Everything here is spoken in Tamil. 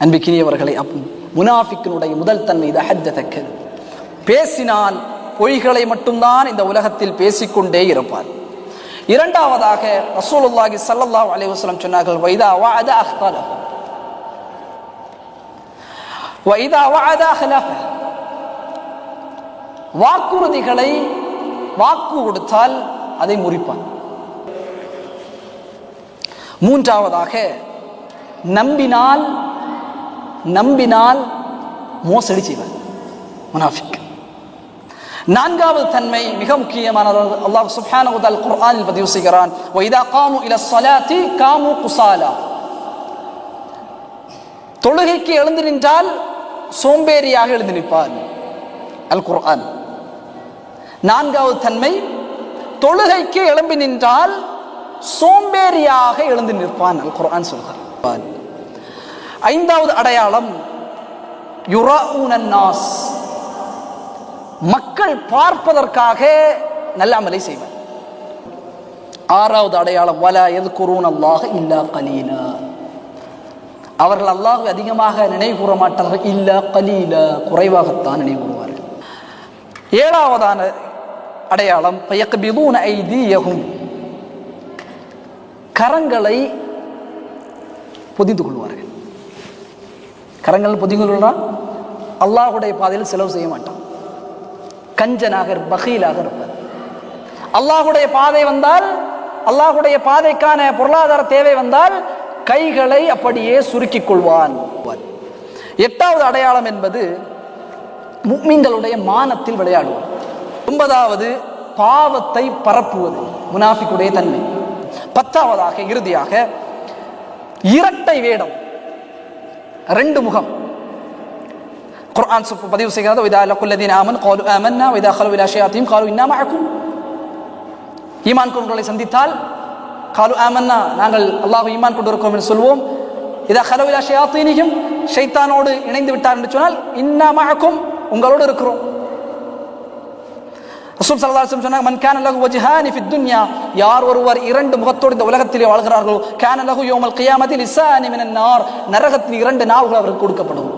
அன்பிக்கினியவர்களை அப் முனாஃபிக்கினுடைய முதல் தன்மை இது ஹஜ்ஜதக்க பேசினால் பொய்களை மட்டும்தான் இந்த உலகத்தில் பேசிக்கொண்டே இருப்பார். இரண்டாவதாக ரசூலுல்லாஹி சல்லல்லாஹு அலைஹி வஸல்லம் சொன்னார்கள் வைதா வஅத அஹ்தலஹு. வைதா வஅத அஹ்லஃப. வாக்குறுதிகளை வாக்கு கொடுத்தால் அதை முறிப்பான் மூன்றாவதாக நம்பினால் நம்பினால் மோசடி செய்வார். முனாஃபிக். நான்காவது தன்மை மிக முக்கியமானது அல்லாஹ் சுப்ஹானஹு வ குர்ஆனில் பதிவு செய்கிறான். வைதா காமு இல ஸலாத்தி காமு குசாலா தொழுகைக்கு எழுந்து நின்றால் சோம்பேறியாக எழுந்து நிற்பார். அல் குர்ஆன். நான்காவது தன்மை தொழுகைக்கு எழும்பி நின்றால் சோம்பேறியாக எழுந்து நிற்பான். அல் குர்ஆன் சொல்கிறார். ஐந்தாவது அடையாளம் யுராஊனன் நாஸ். மக்கள் பார்ப்பதற்காக நல்ல அமலை செய்வார். ஆறாவது அடையாளம் வலா எதுக்குறூன் அல்லாஹ் இல்லா கலீலா. அவர்கள் அல்லாஹ் அதிகமாக நினைவு கூற மாட்டார்கள் இல்லா கலீல. குறைவாகத்தான் நினைவு கூறுவார்கள் ஏழாவதான அடையாளம் பயக்கபிதூன ஐதீயகும் கரங்களை பொதிந்து கொள்வார்கள். கரங்கள் பொதிந்து அல்லாஹுடைய பாதையில் செலவு செய்ய மாட்டான். கஞ்சனாக பகீலாக இருப்பார் அல்லாஹுடைய பாதை வந்தால் அல்லாஹுடைய பாதைக்கான பொருளாதார தேவை வந்தால் கைகளை அப்படியே சுருக்கிக் கொள்வான். எட்டாவது அடையாளம் என்பது முக்மீன்களுடைய மானத்தில் விளையாடுவோம். ஒன்பதாவது பாவத்தை பரப்புவது முனாஃபிக்குடைய தன்மை. பத்தாவதாக இறுதியாக இரட்டை வேடம். ரெண்டு முகம். குர்ஆன் பதிவு செய்கிறது இதா லக்குல்லதீன ஆமன் காலு ஆமன்னா இதா கலு இலா ஷயாத்தீம் காலு இன்னா மஅக்கும் ஈமான் கொண்டவர்களை சந்தித்தால் காலு ஆமன்னா நாங்கள் அல்லாஹ் ஈமான் கொண்டு இருக்கிறோம் என்று சொல்வோம் இதா கலு இலா ஷயாத்தீனியும் ஷைத்தானோடு இணைந்து விட்டார் என்று சொன்னால் இன்னா மஅக்கும் உங்களோடு இருக்கிறோம் ரசூல் ஸல்லல்லாஹு சொன்னாங்க மன் கேன லகு வஜிஹானி ஃபித் துன்யா யார் ஒருவர் இரண்டு முகத்தோடு இந்த உலகத்திலே வாழ்கிறார்களோ கேன லகு யோமல் கியாமத்தில் லிசானி மினன் நார் நரகத்தின் இரண்டு நாவுகள் அவருக்கு கொடுக்கப்படும்